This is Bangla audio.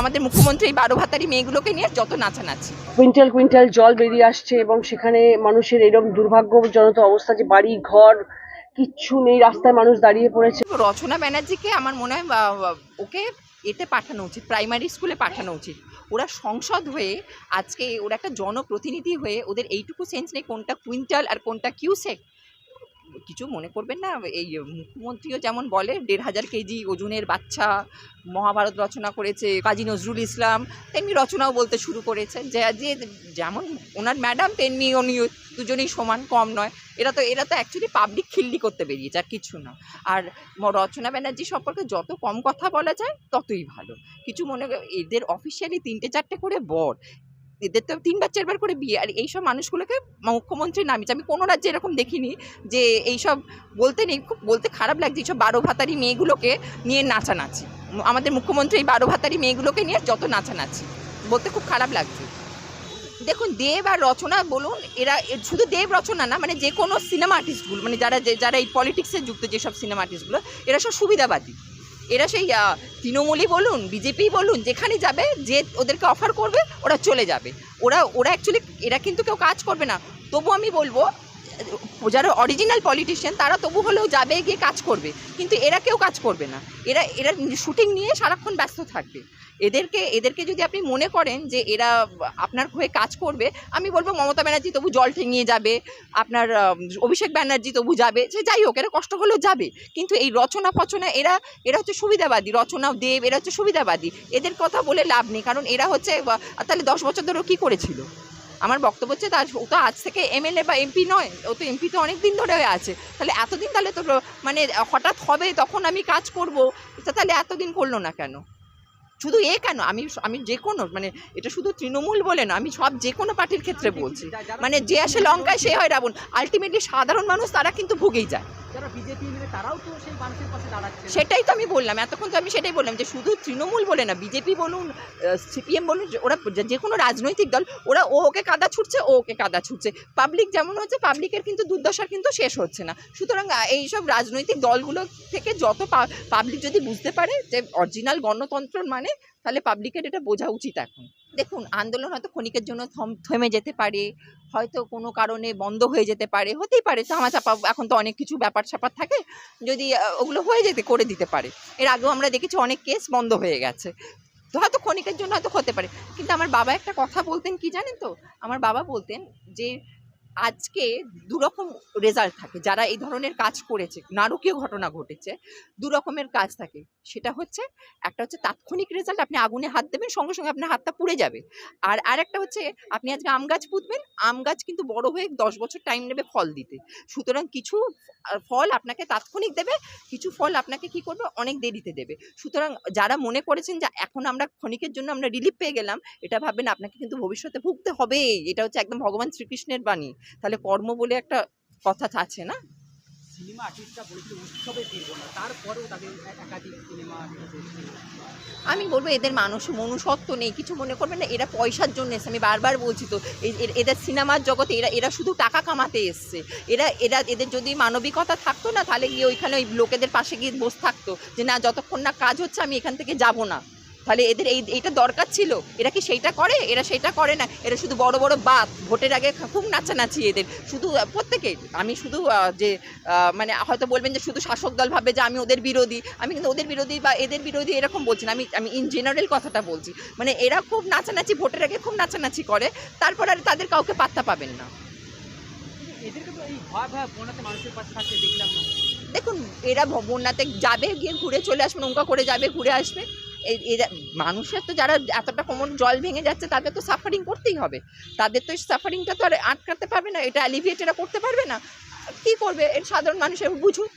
আমাদের মুখ্যমন্ত্রী এই বারো ভাতারি মেয়েগুলোকে নিয়ে যত নাচানাচি। কুইন্টাল কুইন্টাল জল বেরিয়ে আসছে এবং সেখানে মানুষের এরকম দুর্ভাগ্যজনক অবস্থা যে বাড়ি ঘর কিচ্ছু নেই রাস্তায় মানুষ দাঁড়িয়ে পড়েছে। রচনা ব্যানার্জিকে আমার মনে হয় ওকে এতে পাঠানো উচিত প্রাইমারি স্কুলে পাঠানো উচিত। ওরা সংসদ হয়ে আজকে ওরা একটা জনপ্রতিনিধি হয়ে ওদের এইটুকু সেন্স নেই কোনটা কুইন্টাল আর কোনটা কিউসেক। কিছু মনে করবেন না। এই মুখ্যমন্ত্রীও যেমন বলে, দেড় হাজার কেজি ওজনের বাচ্চা মহাভারত রচনা করেছে কাজী নজরুল ইসলাম, তেমনি রচনাও বলতে শুরু করেছে। যে যে, যেমন ওনার ম্যাডাম, তেমনি উনি দুজনেই সমান, কম নয়। এরা তো এরা তো অ্যাকচুয়ালি পাবলিক খিল্লি করতে বেরিয়েছে, আর কিছু না। আর রচনা ব্যানার্জি সম্পর্কে যত কম কথা বলা যায়, ততই ভালো। কিছু মনে এদের অফিসিয়ালি তিনটে চারটে করে বর এদের তো তিনবার চারবার করে বিয়ে। আর এইসব মানুষগুলোকে মুখ্যমন্ত্রী নামিয়েছে আমি কোনো রাজ্যে এরকম দেখিনি যে এইসব বলতে নেই, খুব বলতে খারাপ লাগছে এইসব বারো ভাতারি মেয়েগুলোকে নিয়ে নাচানাচি। আমাদের মুখ্যমন্ত্রী এই বারো ভাতারি মেয়েগুলোকে নিয়ে যত নাচানাচি। বলতে খুব খারাপ লাগছে। দেখুন, দেব আর রচনা বলুন, এরা শুধু দেব রচনা না মানে যে কোনো সিনেমা আর্টিস্টগুলো মানে যারা যারা এই পলিটিক্সে যুক্ত যেসব সিনেমা আর্টিস্টগুলো এরা সব সুবিধাবাদী। এরা সেই তৃণমূলই বলুন বিজেপি বলুন, যেখানে যাবে, যে ওদেরকে অফার করবে, ওরা চলে যাবে। ওরা ওরা অ্যাকচুয়ালি এরা কিন্তু কেউ কাজ করবে না। তবু আমি বলব যারা অরিজিনাল পলিটিশিয়ান তারা তবু হলেও যাবে গিয়ে কাজ করবে। কিন্তু এরা কেউ কাজ করবে না। এরা এরা শুটিং নিয়ে সারাক্ষণ ব্যস্ত থাকবে। এদেরকে এদেরকে যদি আপনি মনে করেন যে এরা আপনার হয়ে কাজ করবে, আমি বলব মমতা ব্যানার্জি তবু জল ঠেঙিয়ে যাবে, আপনার অভিষেক ব্যানার্জি তবু যাবে, সে যাই হোক, এরা কষ্ট হলেও যাবে। কিন্তু এই রচনা ফচনা এরা এরা হচ্ছে সুবিধাবাদী রচনা দেব, এরা হচ্ছে সুবিধাবাদী। এদের কথা বলে লাভ নেই, কারণ এরা হচ্ছে তাহলে দশ বছর ধরে ও কী করেছিল? আমার বক্তব্য হচ্ছে তার ও তো আজ থেকে এমএলএ বা এমপি নয়, ও তো এমপি তো অনেক দিন ধরে আছে। তাহলে এতদিন তাহলে তো মানে হঠাৎ হবে, তখন আমি কাজ করব। তাহলে এতদিন করল না কেন? শুধু এ কেন? আমি আমি যে কোনো মানে এটা শুধু তৃণমূল বলে না আমি সব যে কোনো পার্টির ক্ষেত্রে বলছি। মানে যে আসে লঙ্কায় সে হয় রাবণ। আলটিমেটলি সাধারণ মানুষ তারা কিন্তু ভুগেই যায়। সেটাই তো আমি বললাম। এতক্ষণ তো আমি সেটাই বললাম যে শুধু তৃণমূল বলে না বিজেপি বলুন সিপিএম বলুন ওরা যে- কোনো রাজনৈতিক দল ওরা ও ওকে কাদা ছুটছে ও ওকে কাদা ছুটছে। পাবলিক যেমন হচ্ছে পাবলিকের কিন্তু দুর্দশার কিন্তু শেষ হচ্ছে না। সুতরাং এইসব রাজনৈতিক দলগুলো থেকে যত পাবলিক যদি বুঝতে পারে যে অরিজিনাল গণতন্ত্র মানে তাহলে পাবলিকের এটা বোঝা উচিত এখন। দেখুন, আন্দোলন হয়তো ক্ষণিকের জন্য থেমে যেতে পারে, হয়তো কোনো কারণে বন্ধ হয়ে যেতে পারে, হতেই পারে চামা চাপা এখন তো অনেক কিছু ব্যাপার স্যাপার থাকে, যদি ওগুলো হয়ে যেতে, করে দিতে পারে। এর আগেও আমরা দেখেছি অনেক কেস বন্ধ হয়ে গেছে। তো হয়তো ক্ষণিকের জন্য হয়তো হতে পারে। কিন্তু আমার বাবা একটা কথা বলতেন, কি জানেন তো? আমার বাবা বলতেন যে আজকে দুরকম রেজাল্ট থাকে। যারা এই ধরনের কাজ করেছে, নারকীয় ঘটনা ঘটেছে দু রকমের কাজ থাকে। সেটা হচ্ছে, একটা হচ্ছে তাৎক্ষণিক রেজাল্ট আপনি আগুনে হাত দেবেন, সঙ্গে সঙ্গে আপনার হাতটা পুড়ে যাবে। আর আরেকটা হচ্ছে, আপনি আজকে আম গাছ পুঁতবেন, আম গাছ কিন্তু বড় হয়ে দশ বছর টাইম নেবে ফল দিতে। সুতরাং কিছু ফল আপনাকে তাৎক্ষণিক দেবে, কিছু ফল আপনাকে কি করবে? অনেক দেরিতে দেবে। সুতরাং যারা মনে করেছেন যে, এখন আমরা ক্ষণিকের জন্য আমরা রিলিফ পেয়ে গেলাম, এটা ভাববেন, আপনাকে কিন্তু ভবিষ্যতে ভুগতে হবে এটা হচ্ছে একদম ভগবান শ্রীকৃষ্ণের বাণী। তাহলে কর্ম বলে একটা কথা আছে না? সিনেমা আর্টিস্টরা বলেছিল উৎসবে ফিরবো না তারপরেও তাদের একাধিক সিনেমা আমি বলব এদের মানুষ মনুষ্যত্ব নেই কিছু মনে করবেন না এরা পয়সার জন্য এসছে। আমি বারবার বলছি তো এদের সিনেমার জগতে এরা এরা শুধু টাকা কামাতে এসছে। এরা এরা এদের যদি মানবিকতা থাকতো না তাহলে গিয়ে ওইখানে ওই লোকেদের পাশে গিয়ে বসে থাকতো যে না যতক্ষণ না কাজ হচ্ছে আমি এখান থেকে যাব না। তাহলে এদের এই এইটা দরকার ছিল। এরা কি সেইটা করে? এরা সেটা করে না। এরা শুধু বড় বড় বাপ ভোটের আগে খুব নাচানাচি এদের। শুধু প্রত্যেকে। আমি শুধু যে মানে হয়তো বলবেন যে শুধু শাসক দল ভাবে যে আমি ওদের বিরোধী। আমি কিন্তু ওদের বিরোধী বা এদের বিরোধী এরকম বলছি না। আমি আমি ইন জেনারেল কথাটা বলছি। মানে এরা খুব নাচানাচি ভোটের আগে খুব নাচানাচি করে। তারপর আর তাদের কাউকে পাত্তা পাবেন না। দেখুন এরা বন্যাতে যাবে গিয়ে ঘুরে চলে আসবে নৌকা করে যাবে ঘুরে আসবে। এরা, মানুষের তো যারা এতটা কোমর জল ভেঙে যাচ্ছে, তাদের তো সাফারিং করতেই হবে। তাদের তো সাফারিংটা তো আর আটকাতে পারবে না, এটা অ্যালিভিয়েট এরা করতে পারবে না। কী করবে? এর সাধারণ মানুষের বুঝুক।